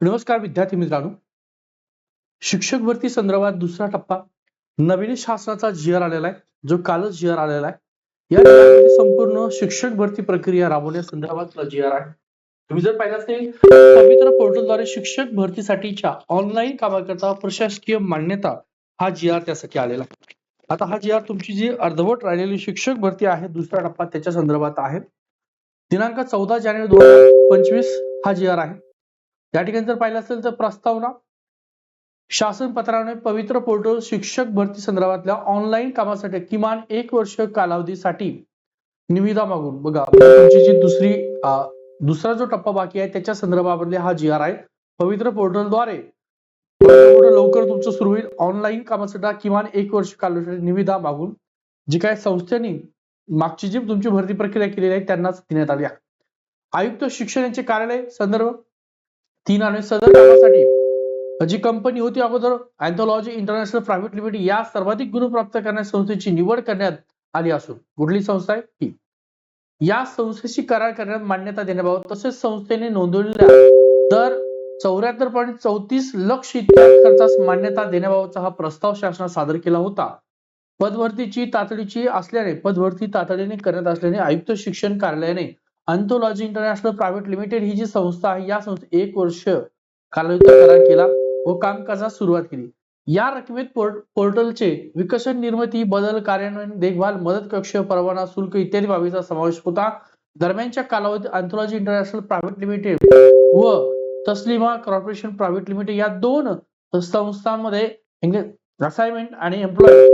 नमस्कार विद्यार्थी मित्रांनो. शिक्षक भरती संदर्भात दुसरा टप्पा नवीन शासनाचा जीआर आलेला आहे. जो कालच जीआर आलेला आहे. या जिल्ह्यामध्ये संपूर्ण शिक्षक भरती प्रक्रिया राबवण्या संदर्भातला जीआर आहे. तुम्ही जर पाहिलं असेल पवित्र पोर्टलद्वारे शिक्षक भरतीसाठीच्या ऑनलाईन कामाकरता प्रशासकीय मान्यता हा जी आर त्यासाठी आलेला आहे. आता हा जी आर तुमची जी अर्धवट राहिलेली शिक्षक भरती आहे दुसरा टप्पा त्याच्या संदर्भात आहे. दिनांक चौदा जानेवारी दोन हजार पंचवीस हा जी आर आहे. या ठिकाणी जर पाहिलं असेल तर प्रस्तावना शासन पत्राने पवित्र पोर्टल शिक्षक भरती संदर्भातल्या ऑनलाईन कामासाठी किमान एक वर्ष कालावधीसाठी निविदा मागून. बघा तुमची जी दुसरी दुसरा जो टप्पा बाकी आहे त्याच्या संदर्भामधले हा जी आर आहे पवित्र पोर्टलद्वारे पोर्टल लवकर तुमचं सुरू होईल. ऑनलाईन कामासाठी किमान एक वर्ष कालावधीसाठी निविदा मागून जी काय संस्थेने मागची जी तुमची भरती प्रक्रिया केलेली आहे त्यांनाच देण्यात आली आहे. आयुक्त शिक्षण यांचे कार्यालय संदर्भ तीन आणि सदर कामासाठी. जी कंपनी होती अगोदर अँथोलॉजी इंटरनॅशनल प्रायव्हेट लिमिटेड या सर्वाधिक गुण प्राप्त करणाऱ्या संस्थेची निवड करण्यात आली असून कुठली संस्था आहे ही. या संस्थेशी करार करण्यात मान्यता देण्याबाबत तसेच संस्थेने नोंदवलेल्या दर चौऱ्याहत्तर पॉईंट चौतीस लक्ष इतक्या खर्चास मान्यता देण्याबाबतचा हा प्रस्ताव शासनात सादर केला होता. पदभरतीची तातडीची असल्याने पदभरती तातडीने करण्यात असल्याने आयुक्त शिक्षण कार्यालयाने अंतोलॉजी इंटरनॅशनल प्रायव्हेट लिमिटेड ही जी संस्था आहे या संस्थे एक वर्ष कालावधीचा करार केला व कामकाजास सुरुवात केली. या रकमेत पोर्ट- पोर्टलचे विकसन निर्मिती बदल कार्यान्वयन देखभाल मदत कक्ष परवाना शुल्क इत्यादी बाबीचा समावेश होता. दरम्यानच्या कालावधीत अँथोलॉजी इंटरनॅशनल प्रायव्हेट लिमिटेड व तस्लिमा कॉर्पोरेशन प्रायव्हेट लिमिटेड या दोन संस्थांमध्ये असाइनमेंट आणि एम्प्लॉय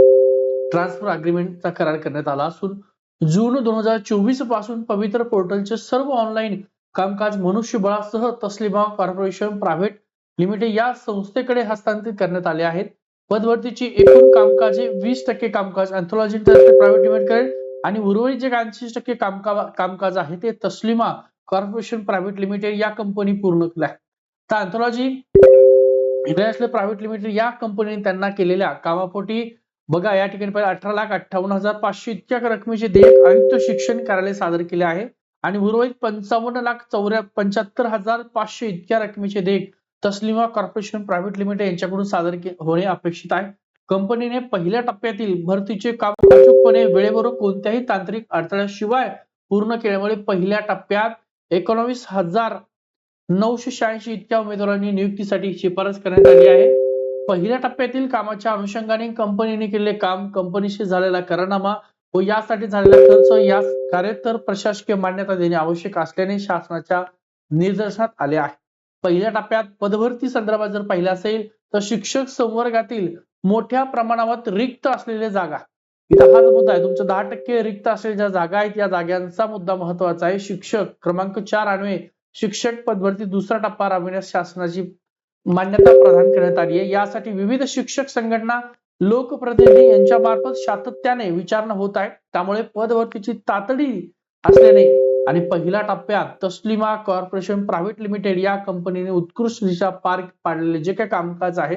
ट्रान्सफर अग्रीमेंटचा करार करण्यात आला असून जून दोन हजार चोवीसपासून पवित्र पोर्टलचे सर्व ऑनलाईन कामकाज मनुष्यबळासह तस्लिमा कॉर्पोरेशन प्रायव्हेट लिमिटेड या संस्थेकडे हस्तांतरित करण्यात आले आहेत. पदवर्तीची एकूण कामकाजे वीस टक्के कामकाज अँथोलॉजी प्रायव्हेट लिमिटेड करेल आणि उर्वरित जे ऐंशी टक्के कामकाज आहे ते तस्लिमा कॉर्पोरेशन प्रायव्हेट लिमिटेड या कंपनी पूर्ण केलं आहे तर अँथोलॉजी इंटरनॅशनल प्रायव्हेट लिमिटेड या कंपनीने त्यांना केलेल्या कामापोटी बघा या ठिकाणी पहिले अठरा लाख अठ्ठावन्न हजार पाचशे इतक्या रकमेचे देयक आयुक्त शिक्षण कार्यालय सादर केले आहे. आणि उर्वरित पंचावन्न लाख चौऱ्या पंच्याहत्तर हजार पाचशे इतक्या रकमेचे देयक तस्लिमा कॉर्पोरेशन प्रायव्हेट लिमिटेड यांच्याकडून सादर होणे अपेक्षित आहे. कंपनीने पहिल्या टप्प्यातील भरतीचे काम अचूकपणे वेळेवर कोणत्याही तांत्रिक अडथळ्याशिवाय पूर्ण केल्यामुळे पहिल्या टप्प्यात एकोणवीस हजार नऊशे शहाऐंशी इतक्या उमेदवारांनी नियुक्तीसाठी शिफारस करण्यात आली आहे. पहिल्या टप्प्यातील कामाच्या अनुषंगाने कंपनीने केलेले काम कंपनीशी झालेला करारनामा व यासाठी झालेला खर्च यास कार्यतर प्रशासकीय मान्यता देणे आवश्यक असल्याने शासनाच्या निदर्शनात आले आहे. पहिल्या टप्प्यात पदभरती संदर्भात जर पाहिलं असेल तर शिक्षक संवर्गातील मोठ्या प्रमाणावर रिक्त असलेल्या जागा. इथं हाच मुद्दा आहे. तुमच्या दहा टक्के रिक्त असलेल्या ज्या जागा आहेत या जागांचा मुद्दा महत्त्वाचा आहे. शिक्षक क्रमांक चार अन्वये शिक्षक पदभरती दुसरा टप्पा राबविण्यास शासनाची मान्यता प्रदान करण्यात आली आहे. यासाठी विविध शिक्षक संघटना लोकप्रतिनिधी यांच्या मार्फत सातत्याने विचारणा होत आहे त्यामुळे पदभरतीची तातडी असल्याने आणि पहिल्या टप्प्यात तस्लिमा कॉर्पोरेशन प्रायव्हेट लिमिटेड या कंपनीने उत्कृष्ट दिशा पार पाडलेले जे काही कामकाज आहे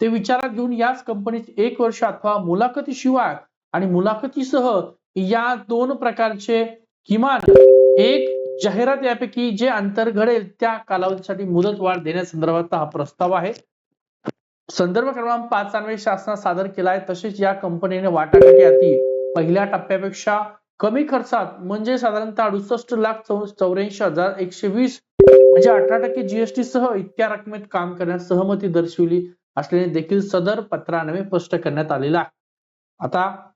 ते विचारात घेऊन याच कंपनीत एक वर्ष अथवा मुलाखतीशिवाय आणि मुलाखतीसह या दोन प्रकारचे किमान एक जाहिरात यापैकी जे अंतर घडेल त्या कालावधीसाठी मुदतवाढ देण्यासंदर्भात हा प्रस्ताव आहे. संदर्भ क्रमांक पाच अन्वय शासनात सादर केला आहे. तसेच या कंपनीने वाटाघाटी हाती पहिल्या टप्प्यापेक्षा कमी खर्चात म्हणजे साधारणतः अडुसष्ट लाख चौऱ्याऐंशी हजार एकशे वीस म्हणजे अठरा टक्के जीएसटी सह इतक्या रकमेत काम करण्यास सहमती दर्शवली असल्याने देखील सदर पत्रान्वये स्पष्ट करण्यात आलेला आहे. आता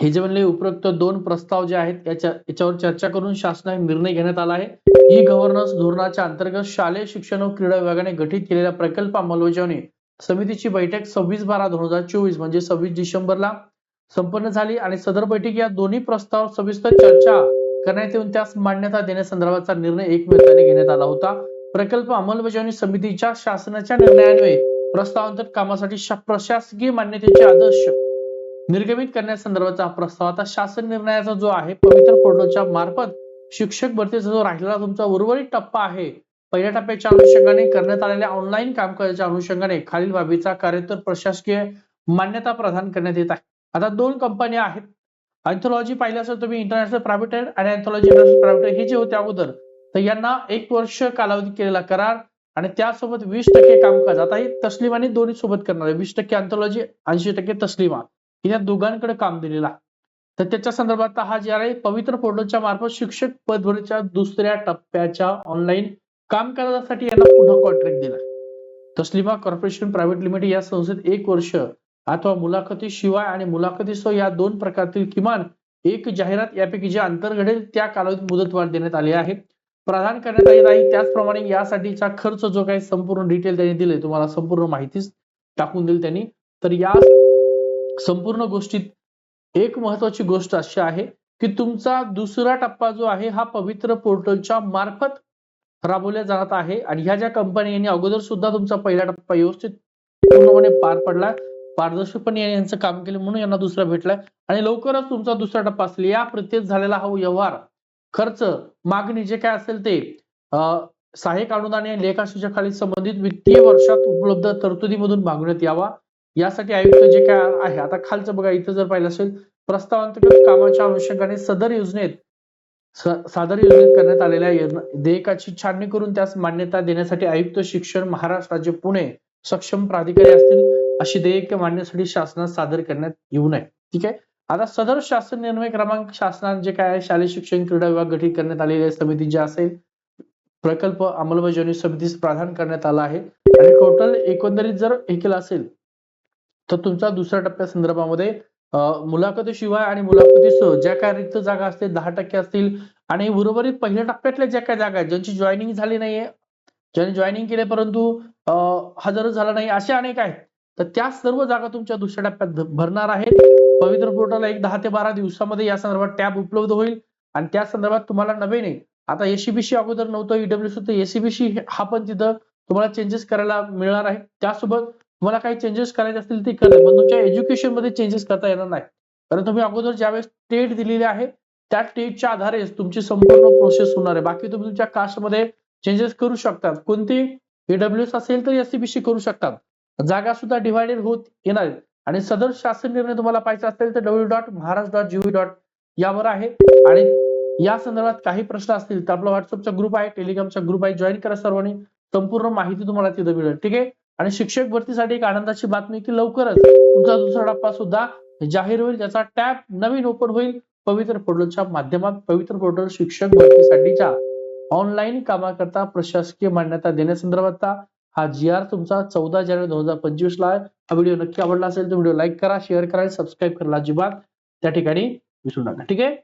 हे जे म्हणले उपरोक्त दोन प्रस्ताव जे आहेत याच्या याच्यावर चर्चा करून शासनाने निर्णय घेण्यात आला आहे. ई गव्हर्नन्स धोरणाच्या अंतर्गत शालेय शिक्षण व क्रीडा विभागाने गठीत केलेल्या प्रकल्प अंमलबजावणी समितीची बैठक सव्वीस बारा दोन हजार चोवीस म्हणजे सव्वीस डिसेंबरला संपन्न झाली आणि सदर बैठक या दोन्ही प्रस्ताव सविस्तर चर्चा करण्यात येऊन त्यास मान्यता देण्यासंदर्भाचा निर्णय एकमताने घेण्यात आला होता. प्रकल्प अंमलबजावणी समितीच्या शासनाच्या निर्णयान्वये प्रस्तावांतर कामासाठी प्रशासकीय मान्यतेचे आदर्श निर्गमित करण्यासंदर्भाचा प्रस्ताव. आता शासन निर्णयाचा जो आहे पवित्र पोर्टलच्या मार्फत शिक्षक भरतीचा जो राहिलेला तुमचा उर्वरित टप्पा आहे पहिल्या टप्प्याच्या अनुषंगाने करण्यात आलेल्या ऑनलाईन कामकाजाच्या अनुषंगाने खालील बाबीचा कार्यतर प्रशासकीय मान्यता प्रदान करण्यात येत आहे. आता दोन कंपन्या आहेत. अँथोलॉजी पाहिलं असेल तुम्ही इंटरनॅशनल प्रायव्हेट आणि अँथोलॉजी इंटरनॅशनल प्रायव्हेट हे जे होते अगोदर तर यांना एक वर्ष कालावधी केलेला करार आणि त्यासोबत वीस टक्के कामकाज. आता हे तस्लिमाने आणि दोन्ही सोबत करणार आहे. वीस टक्के अँथॉलॉजी ऐंशी टक्के तस्लिमा. या दोघांकडे काम दिलेलं. आहे तर त्याच्या संदर्भात हा जे आहे पवित्र पोर्टलच्या मार्फत शिक्षक पदभरच्या दुसऱ्या टप्प्याच्या ऑनलाईन कामकाजासाठी यांना पुन्हा कॉन्ट्रॅक्ट दिला. तस्लिमा कॉर्पोरेशन प्रायव्हेट लिमिटेड या संस्थेत एक वर्ष अथवा मुलाखती शिवाय आणि मुलाखतीसह या दोन प्रकारातील किमान एक जाहिरात यापैकी जे अंतर घडेल त्या कालावधीत मुदतवाढ देण्यात आली आहे. प्रदान करण्यात येत आहे. त्याचप्रमाणे यासाठीचा खर्च जो काही संपूर्ण डिटेल त्यांनी दिले तुम्हाला संपूर्ण माहितीच टाकून दिली त्यांनी. तर या संपूर्ण गोष्टीत एक महत्वाची गोष्ट अशी आहे की तुमचा दुसरा टप्पा जो आहे हा पवित्र पोर्टलच्या मार्फत राबवल्या जात आहे. आणि ह्या ज्या कंपनी यांनी अगोदर सुद्धा तुमचा पहिला टप्पा व्यवस्थित पूर्णपणे पार पडला पारदर्शकपणे यांचं काम केलं म्हणून यांना दुसरा भेटलाय आणि लवकरच तुमचा दुसरा टप्पा असेल. या प्रत्येक झालेला हा व्यवहार खर्च मागणी जे काय असेल ते सहाय्यक अनुदान या लेखाशीच्या खाली संबंधित वित्तीय वर्षात उपलब्ध तरतुदीमधून मागण्यात यावा. यासाठी आयुक्त जे काय आहे आता खालचं बघा इथं जर पाहिलं असेल प्रस्तावांतर्गत कामाच्या अनुषंगाने सदर योजनेत सादर योजनेत करण्यात आलेल्या देयकाची छाननी करून त्यास मान्यता देण्यासाठी आयुक्त शिक्षण महाराष्ट्र राज्य पुणे सक्षम प्राधिकारी असतील अशी देयके मांडण्यासाठी शासनात सादर करण्यात येऊ नये. ठीक आहे? आता सदर शासन निर्णय क्रमांक शासनात जे काय शालेय शिक्षण क्रीडा विभाग गठीत करण्यात आलेली समिती जे असेल प्रकल्प अंमलबजावणी समितीस प्राधान करण्यात आला आहे. आणि टोटल एकंदरीत जर हे केलं असेल तर तुमचा दुसऱ्या टप्प्या संदर्भामध्ये मुलाखतीशिवाय आणि मुलाखतीसह ज्या काय रिक्त जागा असतील दहा टक्के असतील. आणि उर्वरित पहिल्या टप्प्यातल्या ज्या काय जागा आहेत ज्यांची जॉईनिंग झाली नाहीये ज्यांनी जॉईनिंग केले परंतु हजर झाला नाही असे अनेक आहेत. तर त्या सर्व जागा तुमच्या दुसऱ्या टप्प्यात भरणार आहेत. पवित्र पोर्टलला एक दहा ते बारा दिवसामध्ये या संदर्भात टॅब उपलब्ध होईल. आणि त्या संदर्भात तुम्हाला नवीन आता एसीबीसी अगोदर नव्हतं ईडब्ल्यू तर एसीबीसी हा पण तिथं तुम्हाला चेंजेस करायला मिळणार आहे. त्यासोबत तुम्हाला काही चेंजेस करायचे असतील ते करा पण तुमच्या एज्युकेशनमध्ये चेंजेस करता येणार नाही. कारण तुम्ही अगोदर ज्यावेळेस टेट दिलेली आहे त्या टेटच्या आधारेच तुमची संपूर्ण प्रोसेस होणार आहे. बाकी तुम्ही तुमच्या कास्टमध्ये चेंजेस करू शकतात. कोणती? ईडब्ल्यू असेल तर एससीबीसी करू शकतात. जागा सुद्धा डिव्हायडेड होत येणार आणि सदर शासन निर्णय तुम्हाला पाहिजे असेल तर W dot Maharashtra dot GV dot यावर आहे. आणि या संदर्भात काही प्रश्न असतील तर आपला व्हॉट्सअपचा ग्रुप आहे टेलिग्रामचा ग्रुप आहे. जॉईन करा सर्वांनी. संपूर्ण माहिती तुम्हाला तिथं मिळेल. ठीक आहे? आणि शिक्षक भरतीसाठी एक आनंदाची बातमी की लवकरच तुमचा दुसरा टप्पा सुद्धा जाहीर होईल. ज्याचा टॅब नवीन ओपन होईल. पवित्र पोर्टलच्या माध्यमात पवित्र पोर्टल शिक्षक भरतीसाठीच्या ऑनलाईन कामाकरता प्रशासकीय मान्यता देण्यासंदर्भातचा हा जी आर तुमचा चौदा जानेवारी दोन हजार पंचवीस ला आहे. हा व्हिडिओ नक्की आवडला असेल तर व्हिडिओ लाईक करा शेअर करा सबस्क्राईब करायला अजिबात त्या ठिकाणी विसरू नका. ठीक आहे?